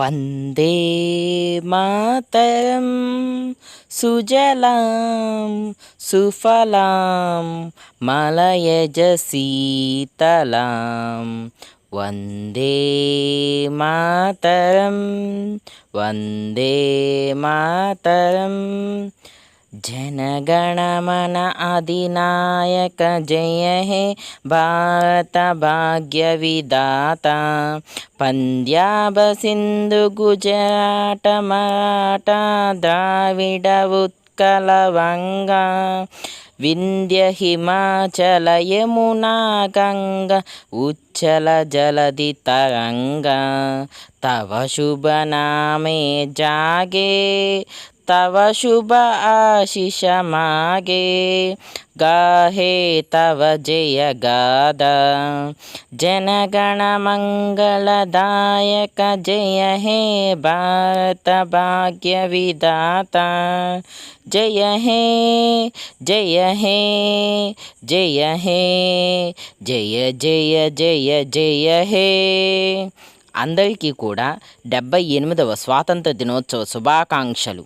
वन्दे मातरं सुजलां सुफलां मलयजशीतलां वन्दे मातरं वन्दे मातरम्। మాతరం జనగణమన అధినాయక జయ హే భారత భాగ్య విధాత పంజాబ సింధు గుజరాట మరాఠా ద్రావిడ ఉత్కల వంగ వింధ్య హిమాచల యమునా గంగ ఉచ్చల జలధి తరంగ తవ శుభ నామే జాగే तव शुभ आशिष मागे गाहे तव जय गादा जनगणमङ्गलदायक जय हे भारत भाग्यविधाता जय हे जय हे जय हे జయ జయ జయ జయ హే అందరికీ కూడా డెబ్బై ఎనిమిదవ స్వాతంత్ర దినోత్సవ శుభాకాంక్షలు